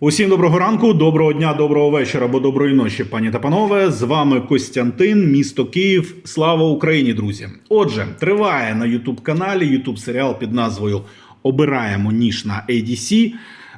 Усім доброго ранку, доброго дня, доброго вечора або доброї ночі, пані та панове. З вами Костянтин, місто Київ. Слава Україні, друзі! Отже, триває на Ютуб каналі Ютуб серіал під назвою Обираємо ніж на ADC.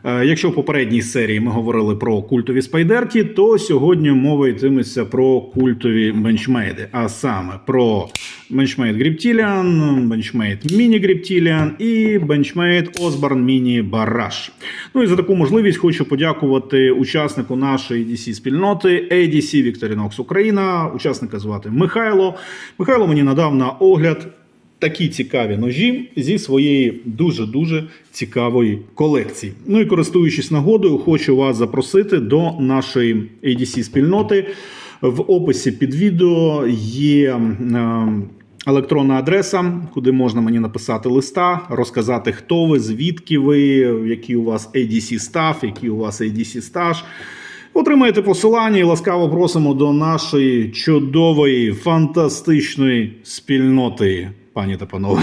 Е, Якщо в попередній серії ми говорили про культові спайдерки, то сьогодні мова йтиметься про культові бенчмейди, а саме про бенчмейд Гріптіліан, бенчмейд Міні Гріптіліан і бенчмейд Осборн Міні Бараш. Ну і за таку можливість хочу подякувати учаснику нашої ADC спільноти ADC Victorinox Україна. Учасника звати Михайло. Михайло мені надав на огляд такі цікаві ножі зі своєї дуже дуже цікавої колекції. Ну і користуючись нагодою, хочу вас запросити до нашої ADC спільноти. В описі під відео є. е, Електронна адреса, куди можна мені написати листа, розказати, хто ви, звідки ви, який у вас ADC став, який у вас ADC стаж. Отримаєте посилання і ласкаво просимо до нашої чудової, фантастичної спільноти, пані та панове.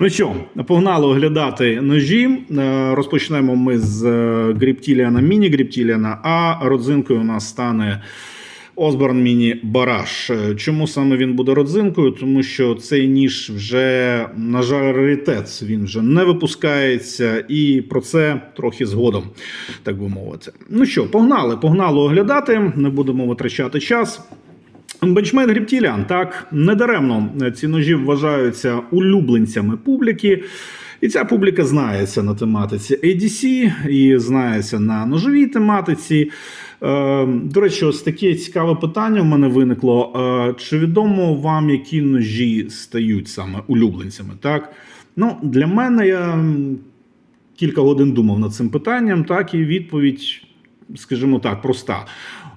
Ну що, погнали оглядати ножі. Е, Розпочнемо ми з е, Гріптіліана, міні-Гріптіліана, а родзинкою у нас стане. Осборн Міні Бараш. Е, Чому саме він буде родзинкою? Тому що цей ніж вже, на жаль, раритет. Він вже не випускається, і про це трохи згодом, так би мовити. Ну що, погнали, погнали оглядати, не будемо витрачати час. Бенчмейт Гріптіліан, так, недаремно ці ножі вважаються улюбленцями публіки. І ця публіка знається на тематиці ADC і знається на ножовій тематиці. Е, До речі, ось таке цікаве питання в мене виникло. Е, Чи відомо вам, які ножі стають саме улюбленцями? Так? Ну, Для мене я кілька годин думав над цим питанням, так, і відповідь, скажімо так, проста.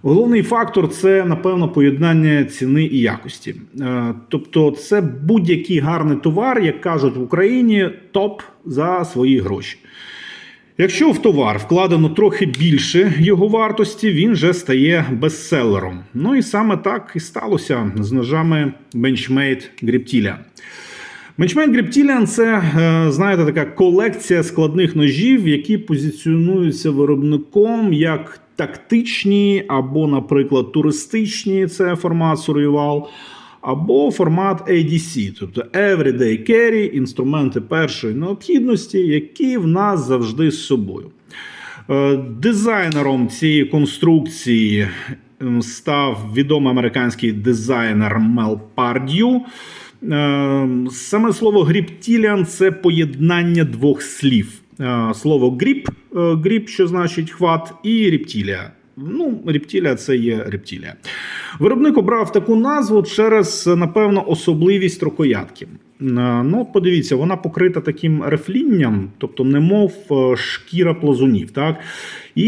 Головний фактор це, напевно, поєднання ціни і якості. Е, Тобто, це будь-який гарний товар, як кажуть в Україні, топ за свої гроші. Якщо в товар вкладено трохи більше його вартості, він вже стає бестселером. Ну і саме так і сталося з ножами Benchmade Griptilian. Benchmade Griptilian – це, е, знаєте, така колекція складних ножів, які позиціонуються виробником як тактичні або, наприклад, туристичні це формат Survival, або формат ADC, тобто Everyday Carry, інструменти першої необхідності, які в нас завжди з собою. Е, Дизайнером цієї конструкції став відомий американський дизайнер Мел Пардю. Е, Саме слово гріптіліан це поєднання двох слів. Е, Слово гріп, е, гріп, що значить хват, і рептілія. Ну, рептілія це є рептілія. Виробник обрав таку назву через, напевно, особливість рукоятки. Е, Ну, подивіться, вона покрита таким рефлінням, тобто, немов е, шкіра плазунів. Так? І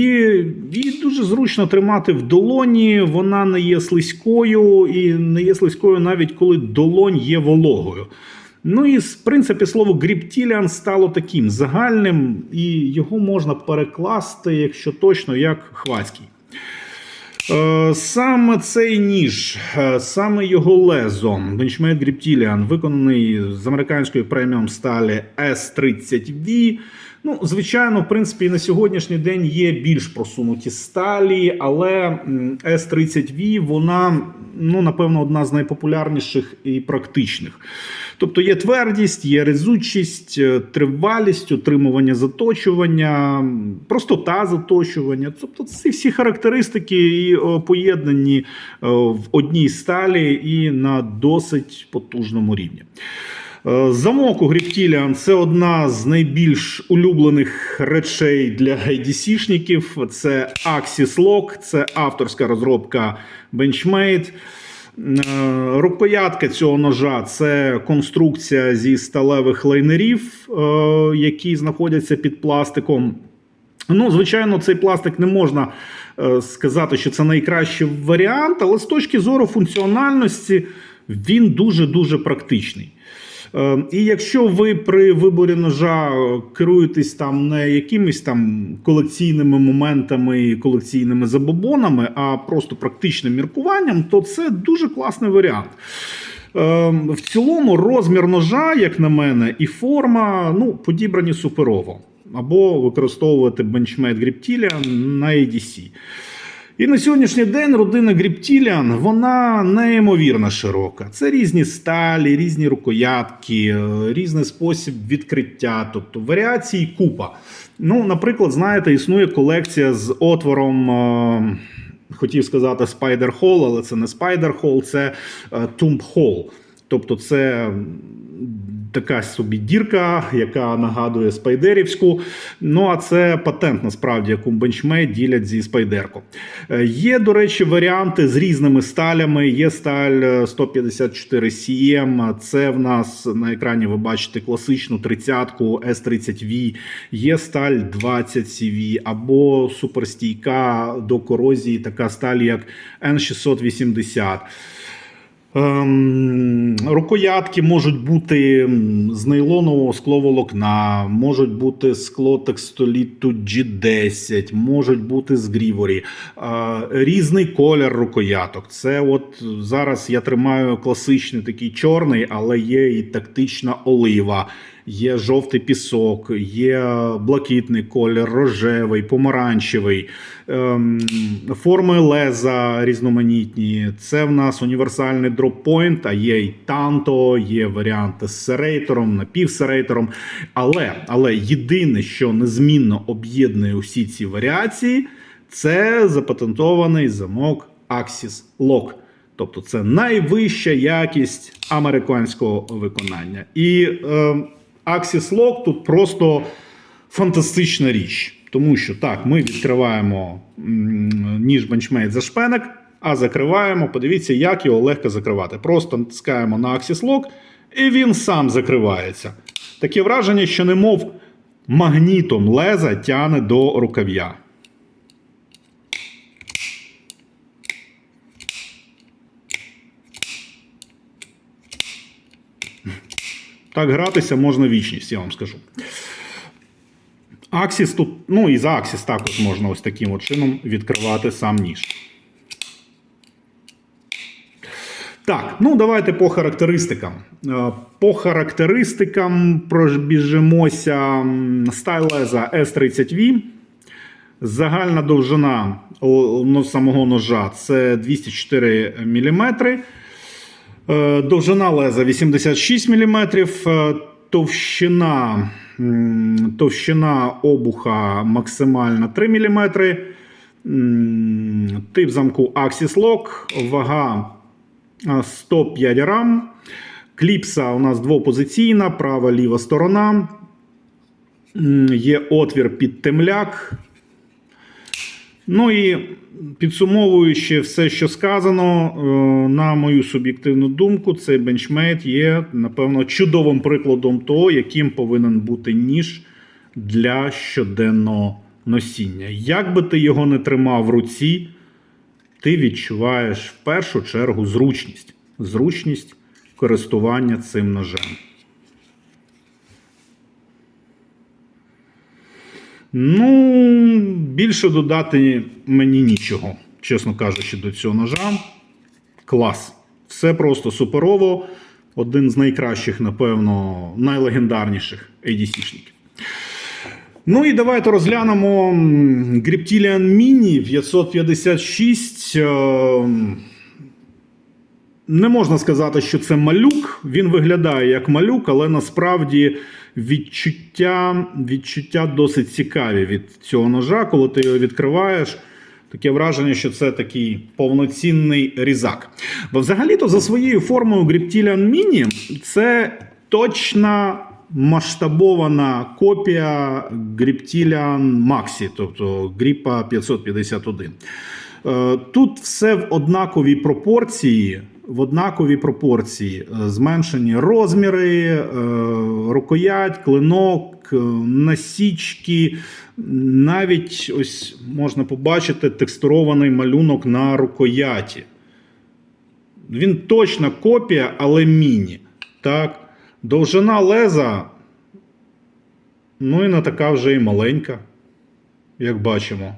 її дуже зручно тримати в долоні, вона не є слизькою і не є слизькою навіть коли долонь є вологою. Ну і в принципі слово гріптіліан стало таким загальним, і його можна перекласти, якщо точно, як хвацький. Е, Саме цей ніж, е, саме його лезо, Benchmade Griptilian, виконаний з американської преміум сталі S30V. Ну, звичайно, в принципі, на сьогоднішній день є більш просунуті сталі, але м, S30V, вона, ну, напевно, одна з найпопулярніших і практичних. Тобто є твердість, є резучість, е, тривалість, утримування заточування, простота заточування. Тобто ці всі характеристики і поєднані е, в одній сталі і на досить потужному рівні. Е, Замок у Гріптіліан це одна з найбільш улюблених речей для IDC-шників. Це Axis Lock, це авторська розробка Benchmade. Е, Рукоятка цього ножа це конструкція зі сталевих лайнерів, е, які знаходяться під пластиком. Ну, звичайно, цей пластик не можна сказати, що це найкращий варіант, але з точки зору функціональності він дуже-дуже практичний. Е, І якщо ви при виборі ножа е, керуєтесь там не якимись там колекційними моментами і колекційними забобонами, а просто практичним міркуванням, то це дуже класний варіант. Е, В цілому розмір ножа, як на мене, і форма ну, подібрані суперово. або використовувати бенчмейт Griptilian на ADC. І на сьогоднішній день родина Griptilian, вона неймовірно широка. Це різні сталі, різні рукоятки, е, різний спосіб відкриття, тобто варіацій купа. Ну, наприклад, знаєте, існує колекція з отвором. е, Хотів сказати Spider Hole, але це не Spider Hole, це е, Tomb Hole. Тобто, це така собі дірка, яка нагадує спайдерівську. Ну а це патент насправді, яку бенчмейт ділять зі спайдерку. Е, Є, до речі, варіанти з різними сталями. Є сталь е, 154 CM, Це в нас на екрані ви бачите класичну 30-ку S30V, є сталь 20 CV або суперстійка до корозії, така сталь, як N680. Ем, рукоятки можуть бути з нейлонового скловолокна, можуть бути скло текстоліту G10, можуть бути з гріворі. Е, різний колір рукояток. Це от зараз я тримаю класичний такий чорний, але є і тактична олива. Є жовтий пісок, є блакитний колір, рожевий, помаранчевий, ем, форми леза різноманітні. Це в нас універсальний дроппойнт, а є і танто, є варіанти з серейтором, напівсерейтором. Але, але єдине, що незмінно об'єднує усі ці варіації, це запатентований замок Axis Lock. Тобто це найвища якість американського виконання. І е, Axis Lock тут просто фантастична річ. Тому що так, ми відкриваємо ніж бенчмейт за шпенек, а закриваємо. Подивіться, як його легко закривати. Просто натискаємо на Axis Lock, і він сам закривається. Таке враження, що немов магнітом леза тяне до рукав'я. Так гратися можна вічність, я вам скажу. Аксіс тут, ну і за Аксіс також можна ось таким от чином відкривати сам ніж. Так, ну давайте по характеристикам. Е, По характеристикам пробіжимося стайлеза S30V. Загальна довжина ну, самого ножа це 204 мм. Е, Довжина леза 86 мм, товщина, товщина обуха максимальна 3 мм. Тип замку Axis Lock, вага 105 грам. Кліпса у нас двопозиційна, права ліва сторона. Є отвір під темляк. Ну і підсумовуючи все, що сказано, е, на мою суб'єктивну думку, цей бенчмейт є, напевно, чудовим прикладом того, яким повинен бути ніж для щоденного носіння. Як би ти його не тримав в руці, ти відчуваєш в першу чергу зручність. Зручність користування цим ножем. Ну, більше додати мені нічого, чесно кажучи, до цього ножа. Клас. Все просто суперово. Один з найкращих, напевно, найлегендарніших ADC-шників. Ну і давайте розглянемо Griptilian Mini 556. Не можна сказати, що це малюк. Він виглядає як малюк, але насправді відчуття, відчуття досить цікаві від цього ножа. Коли ти його відкриваєш, таке враження, що це такий повноцінний різак. Бо взагалі-то за своєю формою Griptilian Mini це точна масштабована копія Griptilian Maxi, тобто Gripa 551. Е, Тут все в однаковій пропорції. В однаковій пропорції Е, зменшені розміри, е, рукоять, клинок, е, насічки. Навіть ось можна побачити текстурований малюнок на рукояті. Він точна копія, але міні. Так? Довжина леза, ну і не така вже і маленька, як бачимо.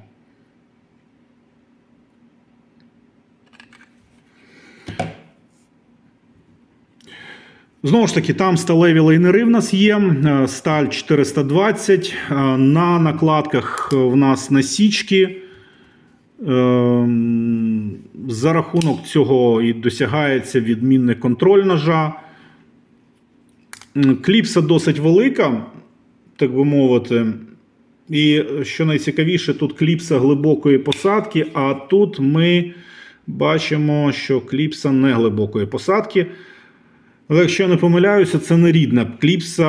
Знову ж таки, там сталеві лайнери в нас є, е, сталь 420. е, На накладках в нас насічки. Ем, За рахунок цього і досягається відмінний контроль ножа. Кліпса досить велика, так би мовити. І що найцікавіше, тут кліпса глибокої посадки, а тут ми бачимо, що кліпса не глибокої посадки. Але якщо не помиляюся, це не рідна кліпса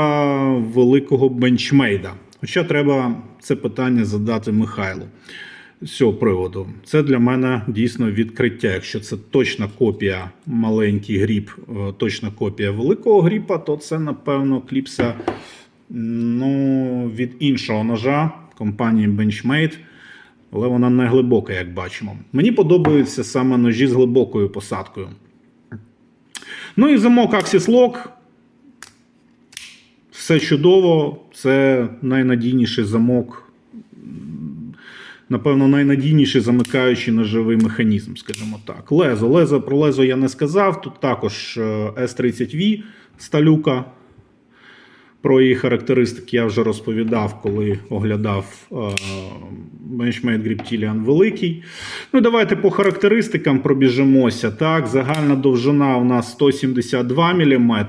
великого бенчмейда. Хоча треба це питання задати Михайлу з цього приводу. Це для мене дійсно відкриття. Якщо це точна копія маленький гріб, е, точна копія великого гріпа, то це, напевно, кліпса ну, від іншого ножа компанії Benchmade. Але вона не глибока, як бачимо. Мені подобаються саме ножі з глибокою посадкою. Ну і замок Axis Lock. Все чудово. Це найнадійніший замок. Напевно, найнадійніший замикаючий ножовий механізм, скажімо так. Лезо. Лезо про лезо я не сказав. Тут також е, S30V сталюка. Про її характеристики я вже розповідав, коли оглядав Benchmade Griptilian великий. Ну, давайте по характеристикам пробіжимося. Так, загальна довжина у нас 172 мм,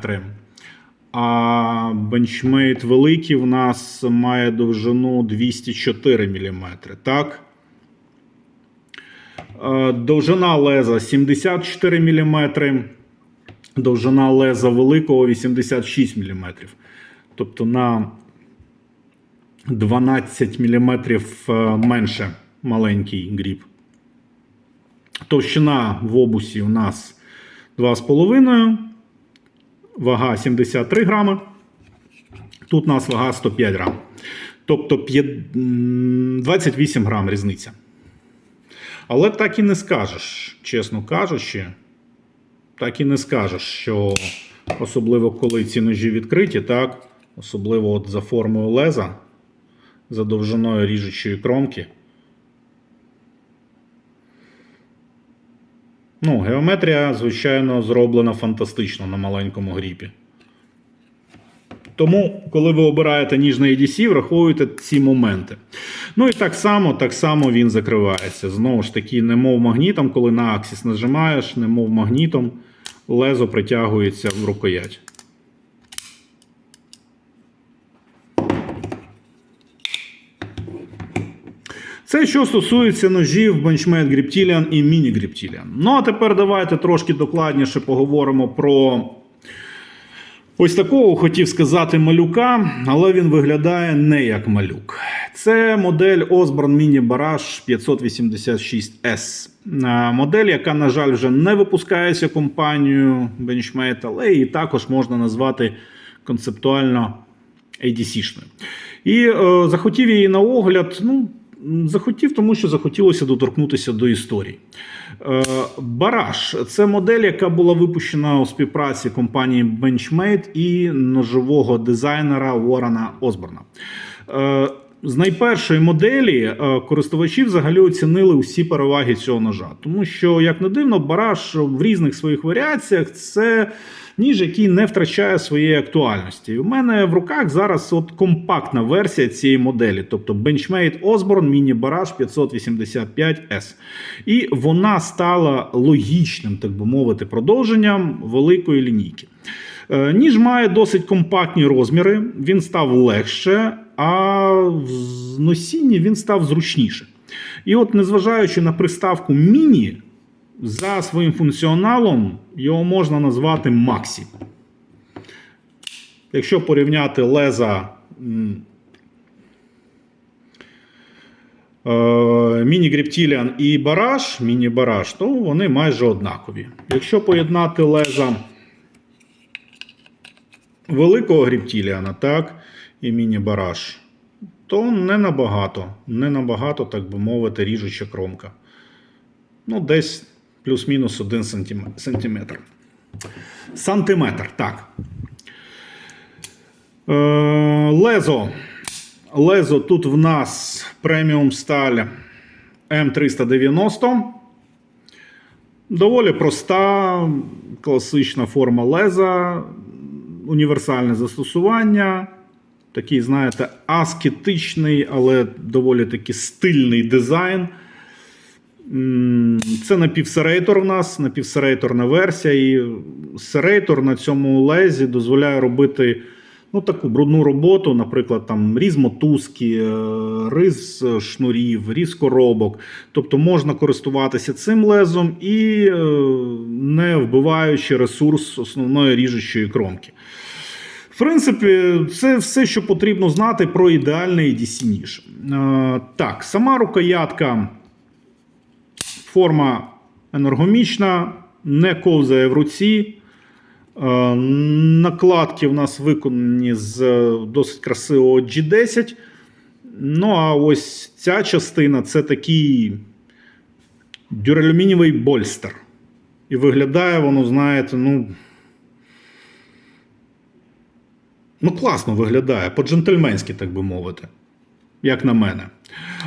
а Benchmade великий у нас має довжину 204 мм. Так? Е, Довжина леза 74 мм, довжина леза великого 86 мм. Тобто на 12 мм менше маленький гріб. Товщина в обусі у нас 2,5, вага 73 грами. Тут у нас вага 105 грам. Тобто 28 грам різниця. Але так і не скажеш, чесно кажучи, так і не скажеш, що особливо коли ці ножі відкриті, так, особливо от за формою леза, за довжиною ріжучої кромки. Ну, геометрія, звичайно, зроблена фантастично на маленькому гріпі. Тому, коли ви обираєте ніж на EDC, враховуйте ці моменти. Ну і так само, так само він закривається. Знову ж таки, немов магнітом, коли на аксіс нажимаєш, немов магнітом, лезо притягується в рукоять. Це що стосується ножів Benchmade Griptilian і Mini Griptilian. Ну а тепер давайте трошки докладніше поговоримо про ось такого хотів сказати малюка, але він виглядає не як малюк. Це модель Osborne Mini Barrage 586S. Модель, яка, на жаль, вже не випускається компанією Benchmade, але її також можна назвати концептуально ADC-шною. І е, захотів її на огляд. Ну, захотів, тому що захотілося доторкнутися до історії. Е, Бараш це модель, яка була випущена у співпраці компанії Benchmade і ножового дизайнера Уоррена Осборна. Е, З найпершої моделі е, користувачі взагалі оцінили усі переваги цього ножа, тому що, як не дивно, бараш в різних своїх варіаціях це ніж, який не втрачає своєї актуальності. І у мене в руках зараз от компактна версія цієї моделі, тобто Benchmade Osborne Mini Barrage 585S. І вона стала логічним, так би мовити, продовженням великої лінійки. Е, Ніж має досить компактні розміри, він став легше, а в носінні він став зручніше. І от, незважаючи на приставку міні, за своїм функціоналом його можна назвати Максі. Якщо порівняти леза е, Міні Гріптіліан і Бараш, міні Бараш, то вони майже однакові. Якщо поєднати леза великого Гріптіліана, так, і міні Бараш, то не набагато, не набагато, так би мовити, ріжуча кромка. Ну, десь плюс-мінус 1 сантиметр. Сантиметр, так. Е, лезо. Лезо тут в нас преміум сталь М390. Доволі проста, класична форма леза. універсальне застосування. Такий, знаєте, аскетичний, але доволі таки стильний дизайн. Це напівсерейтор в нас, напівсерейторна версія. І серейтор на цьому лезі дозволяє робити ну, таку брудну роботу, наприклад, там різ мотузки, е, різ шнурів, різ коробок. Тобто можна користуватися цим лезом і е, не вбиваючи ресурс основної ріжучої кромки. В принципі, це все, що потрібно знати про ідеальний DC ніж. Е, Так, сама рукоятка, форма енергомічна, не ковзає в руці. Е, Накладки в нас виконані з е, досить красивого G10. Ну, а ось ця частина це такий дюралюмінієвий больстер. І виглядає воно, знаєте, ну. Ну, класно виглядає, по-джентльменськи, так би мовити, як на мене.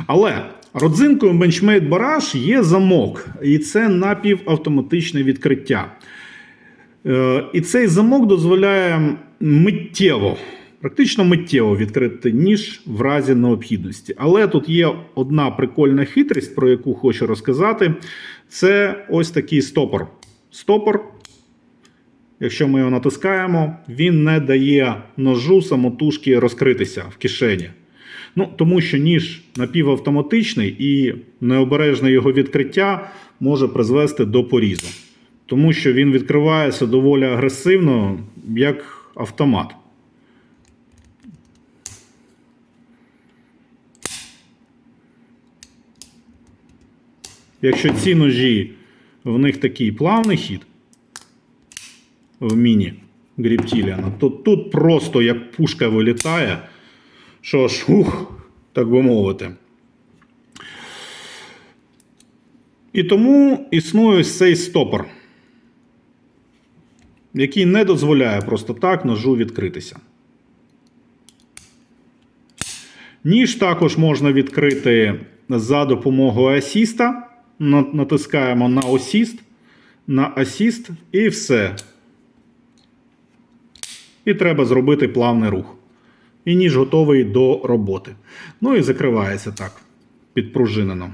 Але родзинкою Benchmade Barrage є замок, і це напівавтоматичне відкриття. Е, І цей замок дозволяє миттєво, практично миттєво відкрити ніж в разі необхідності. Але тут є одна прикольна хитрість, про яку хочу розказати. Це ось такий стопор. Стопор Якщо ми його натискаємо, він не дає ножу самотужки розкритися в кишені. Ну, тому що ніж напівавтоматичний і необережне його відкриття може призвести до порізу. Тому що він відкривається доволі агресивно, як автомат. Якщо ці ножі, в них такий плавний хід, в міні Гріптіліана, то тут просто як пушка вилітає, що аж ух, так би мовити. І тому існує ось цей стопор, який не дозволяє просто так ножу відкритися. Ніж також можна відкрити за допомогою асіста. Натискаємо на асіст, на асіст і все. І треба зробити плавний рух. І ніж готовий до роботи. Ну і закривається так, підпружинено.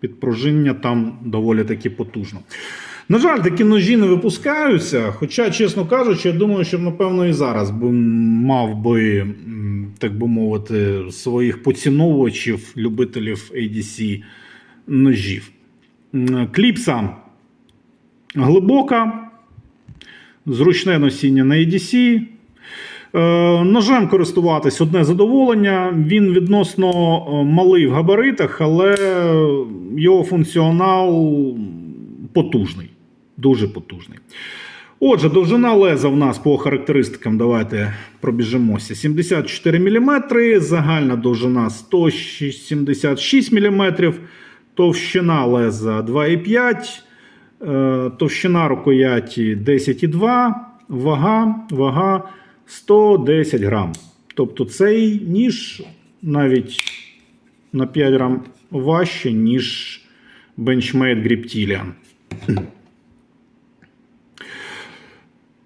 Підпружинення там доволі таки потужно. На жаль, такі ножі не випускаються. Хоча, чесно кажучи, я думаю, що, напевно, і зараз би мав би, так би мовити, своїх поціновувачів, любителів ADC ножів. Кліпса глибока, зручне носіння на EDC. Е, Ножем користуватись одне задоволення. Він відносно е, малий в габаритах, але його функціонал потужний. Дуже потужний. Отже, довжина леза в нас по характеристикам, давайте пробіжимося. 74 мм, загальна довжина 176 мм, товщина леза 2,5 Е, Товщина рукояті 10,2, вага, вага 110 грам. Тобто цей ніж навіть на 5 грам важче, ніж Benchmade Griptilian.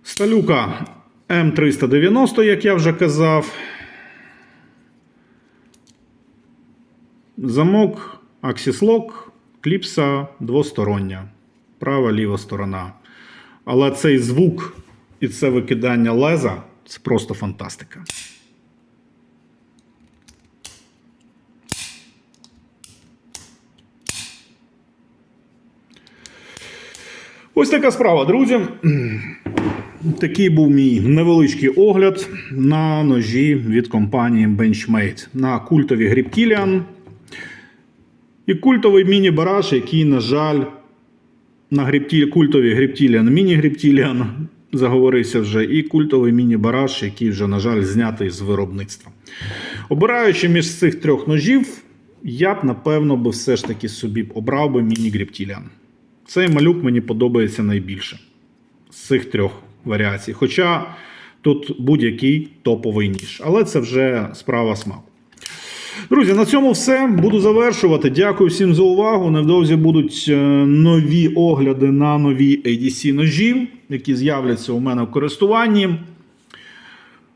Сталюка М390, як я вже казав. Замок Axis Lock, кліпса двостороння права ліва сторона. Але цей звук і це викидання леза це просто фантастика. Ось така справа, друзі. Такий був мій невеличкий огляд на ножі від компанії Benchmade на культові Grip І культовий міні-бараш, який, на жаль, на гріптіль, культові гріптіліан, міні-гріптіліан заговорився вже, і культовий міні-бараш, який вже, на жаль, знятий з виробництва. Обираючи між цих трьох ножів, я б, напевно, би все ж таки собі обрав би міні-гріптіліан. Цей малюк мені подобається найбільше з цих трьох варіацій. Хоча тут будь-який топовий ніж. Але це вже справа смаку. Друзі, на цьому все. Буду завершувати. Дякую всім за увагу. Невдовзі будуть е, нові огляди на нові ADC ножі, які з'являться у мене в користуванні.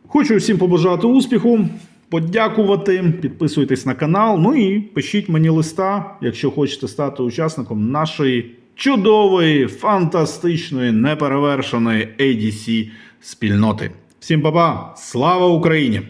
Хочу всім побажати успіху, подякувати, підписуйтесь на канал. Ну і пишіть мені листа, якщо хочете стати учасником нашої чудової, фантастичної, неперевершеної ADC спільноти. Всім па-па! Слава Україні!